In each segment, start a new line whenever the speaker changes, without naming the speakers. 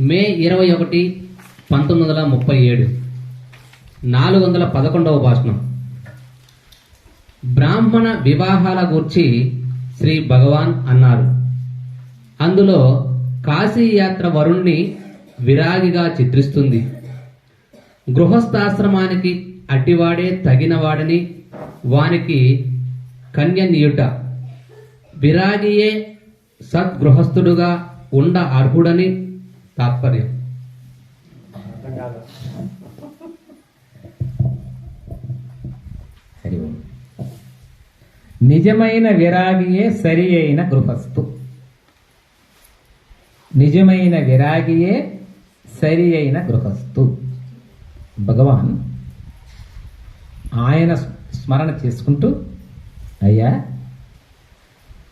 మే ఇరవై ఒకటి పంతొమ్మిది వందల ముప్పై ఏడు. నాలుగు వందల పదకొండవ భాషణం. బ్రాహ్మణ వివాహాల గూర్చి శ్రీ భగవాన్ అన్నారు. అందులో కాశీయాత్ర వరుణ్ణి విరాగిగా చిత్రిస్తుంది. గృహస్థాశ్రమానికి అడ్డివాడే తగినవాడని వానికి కన్యనీయుట విరాగియే సద్గృహస్థుడుగా ఉండ అర్హుడని తాత్పర్యం.
నిజమైన విరాగియే సరి అయిన గృహస్థు. నిజమైన విరాగియే సరి అయిన గృహస్థు. భగవాన్ ఆయన స్మరణ చేసుకుంటూ అయ్యా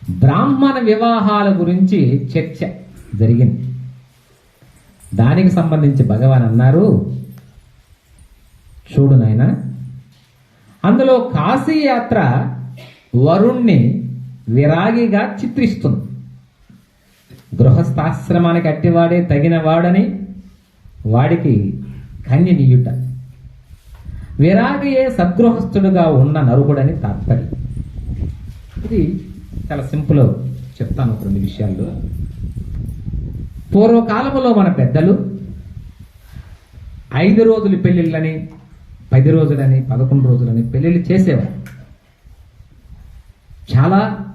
బ్రాహ్మణ వివాహాల గురించి చర్చ జరిగింది. దానికి సంబంధించి భగవాన్ అన్నారు చూడు నాయనా అందులో కాశీ యాత్ర వరుణ్ణి విరాగిగా చిత్రిస్తుంది. గృహస్థాశ్రమానికి అట్టివాడే తగినవాడని వాడికి కన్యనీయుట విరాగియే సద్గృహస్థుడుగా ఉన్న నరుకుడని తాత్పర్యం. ఇది చాలా సింపుల్ చెప్తాను రెండు విషయాల్లో. పూర్వకాలంలో మన పెద్దలు ఐదు రోజులు పెళ్ళిళ్ళని పది రోజులని పదకొండు రోజులని పెళ్ళిళ్ళు చేసేవారు. చాలా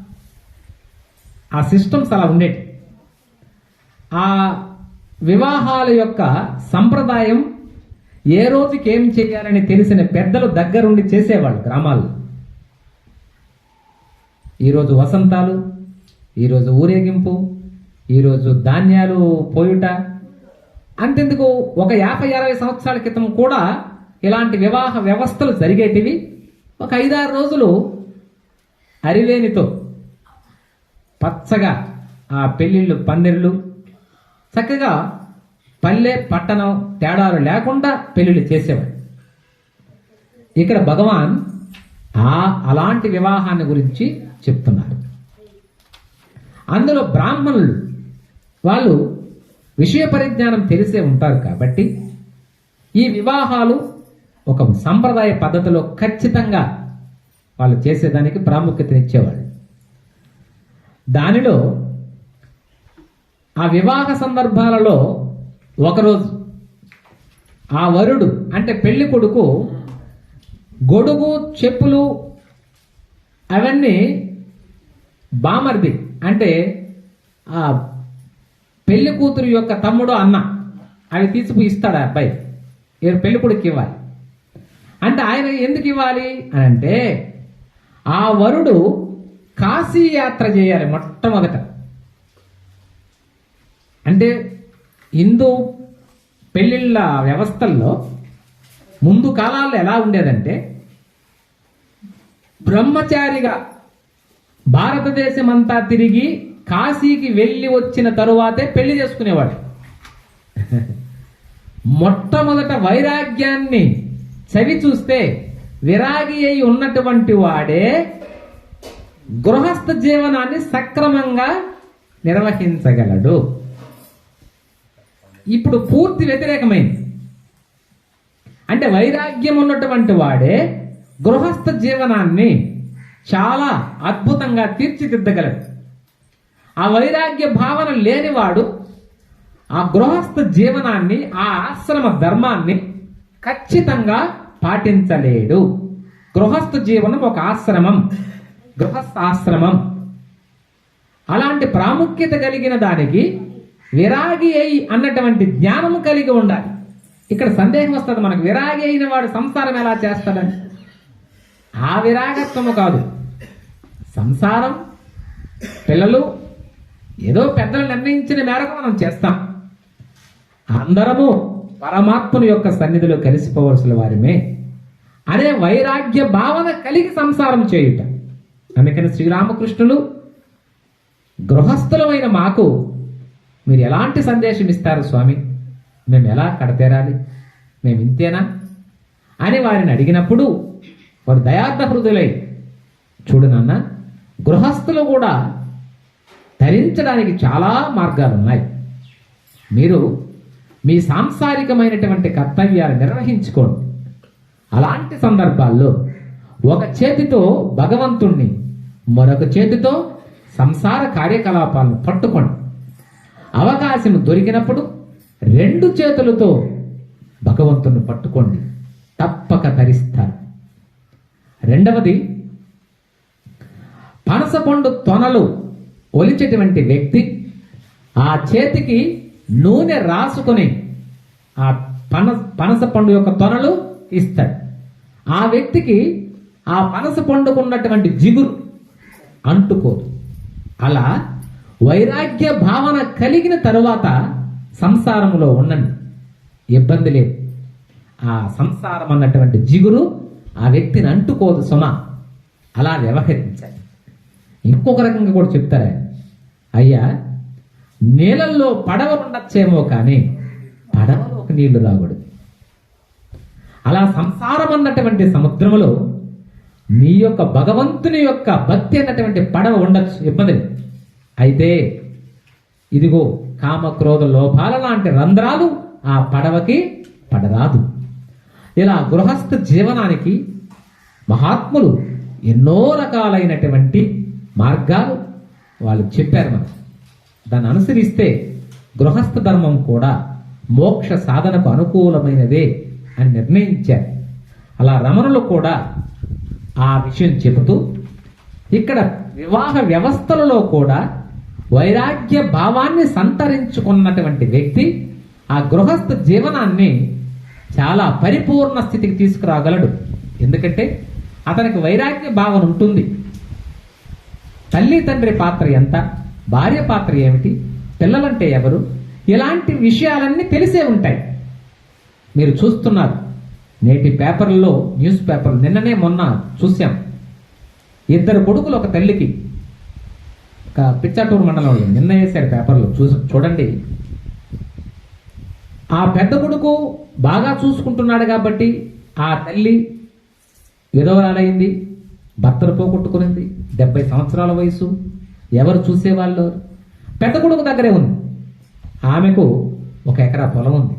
ఆ సిస్టమ్స్ అలా ఉండేవి ఆ వివాహాల యొక్క సంప్రదాయం ఏ రోజుకి ఏం చేయాలని తెలిసిన పెద్దలు దగ్గరుండి చేసేవాళ్ళు గ్రామాల్లో. ఈరోజు వసంతాలు ఈరోజు ఊరేగింపు ఈరోజు ధాన్యాలు పోయుట? అంతెందుకు ఒక యాభై అరవై సంవత్సరాల క్రితం కూడా ఇలాంటి వివాహ వ్యవస్థలు జరిగేటివి? ఒక ఐదారు రోజులు అరివేనితో పచ్చగా ఆ పెళ్ళిళ్ళు పందిళ్ళు చక్కగా పల్లె పట్టణం తేడాలు లేకుండా పెళ్ళిళ్ళు చేసేవాడు ఇక్కడ భగవాన్ ఆ అలాంటి వివాహాన్ని గురించి చెప్తున్నారు. అందులో బ్రాహ్మణులు వాళ్ళు విషయ పరిజ్ఞానం తెలిసే ఉంటారు కాబట్టి ఈ వివాహాలు ఒక సంప్రదాయ పద్ధతిలో ఖచ్చితంగా వాళ్ళు చేసేదానికి ప్రాముఖ్యతనిచ్చేవాళ్ళు. దానిలో ఆ వివాహ సందర్భాలలో ఒకరోజు ఆ వరుడు అంటే పెళ్ళి కొడుకు గొడుగు చెప్పులు అవన్నీ బామర్ది అంటే ఆ పెళ్ళి కూతురు యొక్క తమ్ముడు అన్న అవి తీసుకుని ఇస్తాడు? ఆ అబ్బాయి పెళ్ళి కొడుకు ఇవ్వాలి. అంటే ఆయన ఎందుకు ఇవ్వాలి? అని అంటే ఆ వరుడు కాశీ యాత్ర చేయాలి మొట్టమొదట. అంటే హిందూ పెళ్ళిళ్ళ వ్యవస్థల్లో ముందు కాలాల్లో ఎలా ఉండేదంటే బ్రహ్మచారిగా భారతదేశం అంతా తిరిగి కాశీకి వెళ్ళి వచ్చిన తరువాతే పెళ్ళి చేసుకునేవాడు. మొట్టమొదట వైరాగ్యాన్ని చవి చూస్తే విరాగి అయి ఉన్నటువంటి వాడే గృహస్థ జీవనాన్ని సక్రమంగా నిర్వహించగలడు. ఇప్పుడు పూర్తి వ్యతిరేకమైంది. అంటే వైరాగ్యం ఉన్నటువంటి వాడే గృహస్థ జీవనాన్ని చాలా అద్భుతంగా తీర్చిదిద్దగలడు. ఆ వైరాగ్య భావన లేనివాడు ఆ గృహస్థ జీవనాన్ని ఆ ఆశ్రమ ధర్మాన్ని ఖచ్చితంగా పాటించలేడు. గృహస్థ జీవనం ఒక ఆశ్రమం. గృహస్థ ఆశ్రమం. అలాంటి ప్రాముఖ్యత కలిగిన దానికి విరాగి అయి అన్నటువంటి జ్ఞానము కలిగి ఉండాలి. ఇక్కడ సందేహం వస్తుంది మనకు విరాగి అయిన వాడు సంసారం ఎలా చేస్తాడని. ఆ విరాగత్వము కాదు. సంసారం పిల్లలు ఏదో పెద్దలు నిర్ణయించిన మేరకు మనం చేస్తాం. అందరము పరమాత్మను యొక్క సన్నిధిలో కలిసిపోవలసిన వారిమే. అనే వైరాగ్య భావన కలిగి సంసారం చేయుట. అందుకని శ్రీరామకృష్ణులు గృహస్థులమైన మాకు మీరు ఎలాంటి సందేశం ఇస్తారు స్వామి? మేము ఎలా కడతేరాలి? మేము ఇంతేనా? అని వారిని అడిగినప్పుడు వారు దయార్థ హృదయులై చూడు నాన్న గృహస్థులు కూడా ధరించడానికి చాలా మార్గాలు ఉన్నాయి మీరు మీ సాంసారికమైనటువంటి కర్తవ్యాలు నిర్వహించుకోండి. అలాంటి సందర్భాల్లో ఒక చేతితో భగవంతుణ్ణి మరొక చేతితో సంసార కార్యకలాపాలను పట్టుకోండి. అవకాశం దొరికినప్పుడు రెండు చేతులతో భగవంతుని పట్టుకోండి. తప్పక తరిస్తారు రెండవది పనసపండు తొనలు ఒలిచేటువంటి వ్యక్తి ఆ చేతికి నూనె రాసుకొని ఆ పన పనస పండు యొక్క తొనలు ఇస్తాడు. ఆ వ్యక్తికి ఆ పనస పండుకున్నటువంటి జిగురు అంటుకోదు. అలా వైరాగ్య భావన కలిగిన తరువాత సంసారంలో ఉండండి. ఇబ్బంది లేదు. ఆ సంసారం అన్నటువంటి జిగురు ఆ వ్యక్తిని అంటుకోదు సుమ. అలా వ్యవహరించాలి. ఇంకొక రకంగా కూడా చెప్తారా? అయ్యా నీళ్ళల్లో పడవ ఉండొచ్చేమో కానీ పడవలోకి నీళ్ళు రాకూడదు. అలా సంసారం అన్నటువంటి సముద్రంలో నీ యొక్క భగవంతుని యొక్క భక్తి అన్నటువంటి పడవ ఉండొచ్చు ఇబ్బంది అయితే ఇదిగో కామ క్రోధ లోపాల లాంటి రంధ్రాలు ఆ పడవకి పడరాదు. ఇలా గృహస్థ జీవనానికి మహాత్ములు ఎన్నో రకాలైనటువంటి మార్గాలు వాళ్ళు చెప్పారు మనం దాన్ని అనుసరిస్తే గృహస్థ ధర్మం కూడా మోక్ష సాధనకు అనుకూలమైనదే అని నిర్ణయించారు. అలా రమణులు కూడా ఆ విషయం చెబుతూ ఇక్కడ వివాహ వ్యవస్థలలో కూడా వైరాగ్య భావాన్ని సంతరించుకున్నటువంటి వ్యక్తి ఆ గృహస్థ జీవనాన్ని చాలా పరిపూర్ణ స్థితికి తీసుకురాగలడు. ఎందుకంటే అతనికి వైరాగ్య భావన ఉంటుంది. తల్లి తండ్రి పాత్ర ఎంత? భార్య పాత్ర ఏమిటి? పిల్లలంటే ఎవరు? ఇలాంటి విషయాలన్నీ తెలిసే ఉంటాయి. మీరు చూస్తున్నారు. నేటి పేపర్లలో న్యూస్ పేపర్లు నిన్ననే మొన్న చూశాం. ఇద్దరు కొడుకులు ఒక తల్లికి. ఒక పిచ్చాటూరు మండలంలో నిన్న వేశారు పేపర్లో. చూ చూడండి. ఆ పెద్ద కొడుకు బాగా చూసుకుంటున్నాడు కాబట్టి ఆ తల్లి విధవరాలైంది భర్తను పోగొట్టుకునింది. డెబ్బై సంవత్సరాల వయసు ఎవరు చూసేవాళ్ళు? పెద్ద కొడుకు దగ్గరే ఉంది. ఆమెకు ఒక ఎకరా పొలం ఉంది.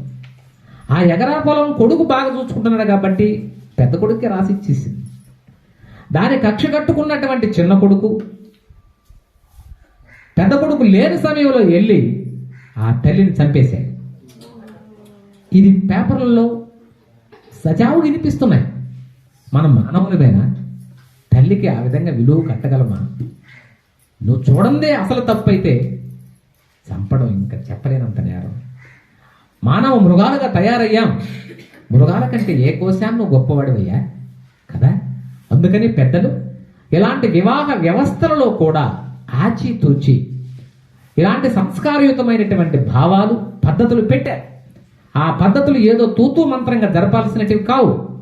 ఆ ఎకరా పొలం కొడుకు బాగా చూసుకుంటున్నాడు కాబట్టి పెద్ద కొడుకుకి రాసి ఇచ్చేసింది. దాని కక్ష కట్టుకున్నటువంటి చిన్న కొడుకు పెద్ద కొడుకు లేని సమయంలో వెళ్ళి ఆ తల్లిని చంపేశాడు. ఇది పేపర్లలో సజావు వినిపిస్తున్నాయి. మనం మానవులమేనా? తల్లికి ఆ విధంగా విలువ కట్టగలమా? నువ్వు చూడందే అసలు తప్పైతే చంపడం ఇంకా చెప్పలేనంత నేరం. మానవ మృగాలుగా తయారయ్యాం. మృగాల కంటే ఏ కోశాన్ని నువ్వు గొప్పవాడివయ్యా కదా? అందుకని పెద్దలు ఇలాంటి వివాహ వ్యవస్థలలో కూడా ఆచితూచి ఇలాంటి సంస్కారయుతమైనటువంటి భావాలు పద్ధతులు పెట్టారు. ఆ పద్ధతులు ఏదో తూతూ మంత్రంగా జరపాల్సినటివి కావు.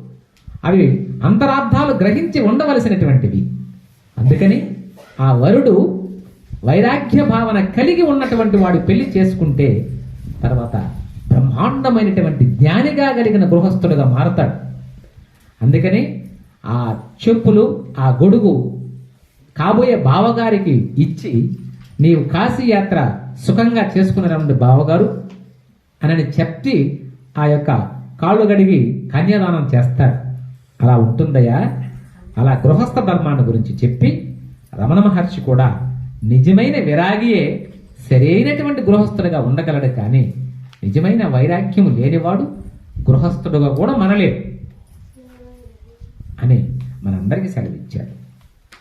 అవి అంతరార్థాలు గ్రహించి ఉండవలసినటువంటివి. అందుకని ఆ వరుడు వైరాగ్య భావన కలిగి ఉన్నటువంటి వాడు పెళ్ళి చేసుకుంటే తర్వాత బ్రహ్మాండమైనటువంటి జ్ఞానిగా కలిగిన గృహస్థుడుగా మారతాడు. అందుకని ఆ చెప్పులు ఆ గొడుగు కాబోయే బావగారికి ఇచ్చి నీవు కాశీ యాత్ర సుఖంగా చేసుకున్నారండి బావగారు అని చెప్పి ఆ యొక్క కాళ్ళు గడిగి కన్యాదానం చేస్తారు. అలా ఉంటుందయ్యా? అలా గృహస్థ ధర్మాన్ని గురించి చెప్పి రమణ మహర్షి కూడా నిజమైన విరాగియే సరైనటువంటి గృహస్థుడిగా ఉండగలడు కానీ నిజమైన వైరాగ్యం లేనివాడు గృహస్థుడుగా కూడా మనలేడు అని మనందరికీ సెలవిచ్చాడు.